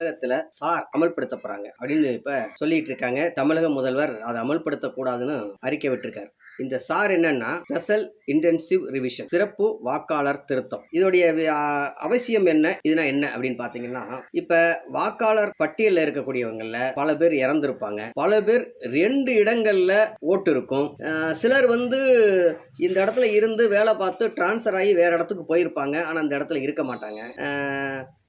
தமிழகத்துல சார் அமல்படுத்த போறாங்க அப்படின்னு இப்ப சொல்லிட்டு இருக்காங்க தமிழக முதல்வர் அதை அமல்படுத்த கூடாதுன்னு அறிக்கை விட்டுருக்காரு. இந்த சார் என்னன்னா ஸ்பெஷல் இன்டென்சிவ் ரிவிஷன் சிறப்பு வாக்காளர் திருத்தம். இதோடைய அவசியம் என்ன இதுனா என்ன அப்படின்னு பாத்தீங்கன்னா இப்ப வாக்காளர் பட்டியலில் இருக்கக்கூடியவங்கல்ல பல பேர் இறந்திருப்பாங்க. பல பேர் ரெண்டு இடங்கள்ல ஓட்டு இருக்கும். சிலர் வந்து இந்த இடத்துல இருந்து வேலை பார்த்து டிரான்ஸ்ஃபர் ஆகி வேற இடத்துக்கு போயிருப்பாங்க. ஆனா அந்த இடத்துல இருக்க மாட்டாங்க.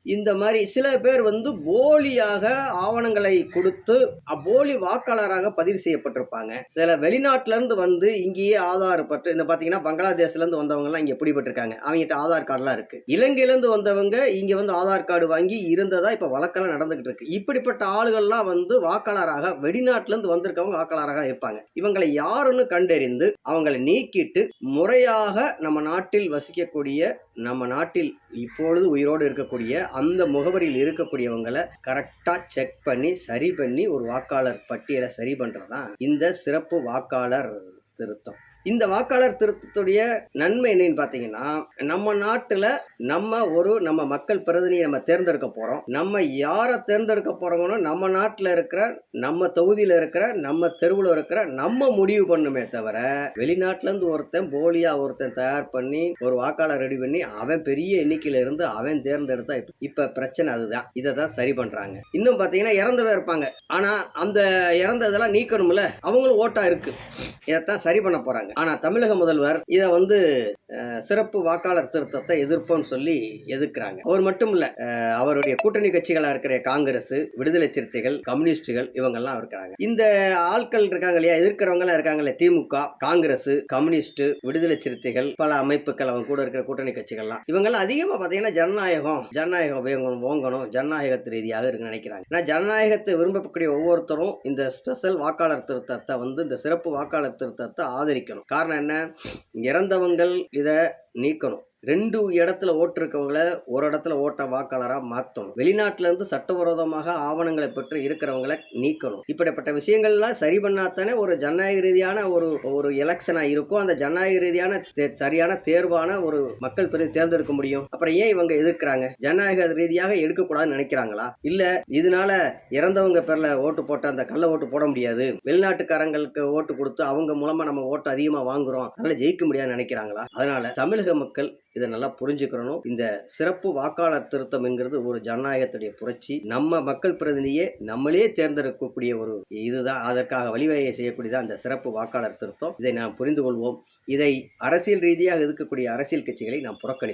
இந்த மாதிரி சில பேர் வந்து போலியாக ஆவணங்களை கொடுத்து அப்போலி போலி வாக்காளராக பதிவு செய்யப்பட்டிருப்பாங்க. சில வெளிநாட்டிலேருந்து வந்து இங்கேயே ஆதார் பற்று இந்த பார்த்தீங்கன்னா பங்களாதேஷ்லேருந்து வந்தவங்கலாம் இங்கே பிடிபட்டிருக்காங்க. அவங்ககிட்ட ஆதார் கார்டுலாம் இருக்குது இலங்கையிலேருந்து வந்தவங்க இங்கே வந்து ஆதார் கார்டு வாங்கி இருந்ததாக இப்போ வழக்கெல்லாம் நடந்துகிட்டு இருக்கு. இப்படிப்பட்ட ஆளுகள்லாம் வந்து வாக்காளராக வெளிநாட்டிலேருந்து வந்திருக்கவங்க வாக்காளராக இருப்பாங்க. இவங்களை யாருன்னு கண்டறிந்து அவங்களை நீக்கிட்டு முறையாக நம்ம நாட்டில் வசிக்கக்கூடிய நம்ம நாட்டில் இப்பொழுது உயிரோடு இருக்கக்கூடிய அந்த முகவரியில் இருக்கக்கூடியவங்களை கரெக்டாக செக் பண்ணி சரி பண்ணி ஒரு வாக்காளர் பட்டியலை சரி பண்ணுறது தான் இந்த சிறப்பு வாக்காளர் திருத்தம். இந்த வாக்காளர் திருத்தத்துடைய நன்மை என்னன்னு பார்த்தீங்கன்னா நம்ம நாட்டில் நம்ம ஒரு நம்ம மக்கள் பிரதிநிதியை நம்ம தேர்ந்தெடுக்க போகிறோம் நம்ம யாரை தேர்ந்தெடுக்க போகிறோமோ நம்ம நாட்டில் இருக்கிற நம்ம தொகுதியில் இருக்கிற நம்ம தெருவில் இருக்கிற நம்ம முடிவு பண்ணுமே தவிர வெளிநாட்டிலேருந்து ஒருத்தன் போலியா ஒருத்தன் தயார் பண்ணி ஒரு வாக்காளர் ரெடி பண்ணி அவன் பெரிய எண்ணிக்கையில இருந்து அவன் தேர்ந்தெடுத்தா இப்ப- பிரச்சனை அதுதான். இதை தான் சரி பண்றாங்க. இன்னும் பாத்தீங்கன்னா இறந்தவே இருப்பாங்க. ஆனா அந்த இறந்ததெல்லாம் நீக்கணும்ல. அவங்களும் ஓட்டா இருக்கு. இதைத்தான் சரி பண்ண போறாங்க. ஆனா தமிழக முதல்வர் இதை வந்து சிறப்பு வாக்காளர் திருத்தத்தை எதிர்ப்போம்னு சொல்லி எதிர்க்கிறாங்க அவர் மட்டும் இல்ல அவருடைய கூட்டணி கட்சிகளா இருக்கிற காங்கிரஸ் விடுதலை சிறுத்தைகள் கம்யூனிஸ்டுகள் இவங்கெல்லாம் இருக்கிறாங்க. இந்த ஆட்கள் இருக்காங்க இல்லையா எதிர்க்கிறவங்க எல்லாம் திமுக காங்கிரஸ் கம்யூனிஸ்ட் விடுதலை சிறுத்தைகள் பல அமைப்புகள் அவங்க கூட இருக்கிற கூட்டணி கட்சிகள்லாம். இவங்கெல்லாம் அதிகமா பாத்தீங்கன்னா ஜனநாயகம் ஜனநாயகம் வேங்கணும் ஓங்கணும் ஜனநாயகத்து ரீதியாக இருக்குன்னு நினைக்கிறாங்க. நான் ஜனநாயகத்தை விரும்பக்கூடிய ஒவ்வொருத்தரும் இந்த ஸ்பெஷல் வாக்காளர் திருத்தத்தை வந்து இந்த சிறப்பு வாக்காளர் திருத்தத்தை ஆதரிக்கணும். காரணம் என்ன? இறந்தவங்கள் இதை நீக்கணும். ரெண்டு இடத்துல ஓட்டு இருக்கவங்கள ஒரு இடத்துல ஓட்ட வாக்காளராக மாற்றணும் வெளிநாட்டிலேருந்து சட்டவிரோதமாக ஆவணங்களை பெற்று இருக்கிறவங்கள நீக்கணும். இப்படிப்பட்ட விஷயங்கள்லாம் சரி பண்ணாதானே ஒரு ஜனநாயக ரீதியான ஒரு ஒரு எலெக்ஷனாக இருக்கும் அந்த ஜனநாயக ரீதியான தே- சரியான தேர்வான ஒரு மக்கள் பிரதி தேர்ந்தெடுக்க முடியும். அப்புறம் ஏன் இவங்க எதிர்க்கிறாங்க? ஜனநாயக ரீதியாக எடுக்கக்கூடாதுன்னு நினைக்கிறாங்களா? இல்லை இதனால இறந்தவங்க பேரில் ஓட்டு போட்ட அந்த கள்ள ஓட்டு போட முடியாது? வெளிநாட்டுக்காரங்களுக்கு ஓட்டு கொடுத்து அவங்க மூலமாக நம்ம ஓட்டு அதிகமாக வாங்குறோம். அதனால ஜெயிக்க முடியாதுன்னு நினைக்கிறாங்களா? அதனால தமிழக மக்கள் இதை நல்லா புரிஞ்சுக்கிறணும் இந்த சிறப்பு வாக்காளர் திருத்தம் என்கிறது ஒரு ஜனநாயகத்துடைய புரட்சி. நம்ம மக்கள் பிரதிநிதியே நம்மளே தேர்ந்தெடுக்கக்கூடிய ஒரு இதுதான். அதற்காக வழிவகையை செய்யக்கூடியதான் அந்த சிறப்பு வாக்காளர் திருத்தம். இதை நாம் புரிந்து கொள்வோம் இதை அரசியல் ரீதியாக இருக்கக்கூடிய அரசியல் கட்சிகளை நாம் புறக்கணி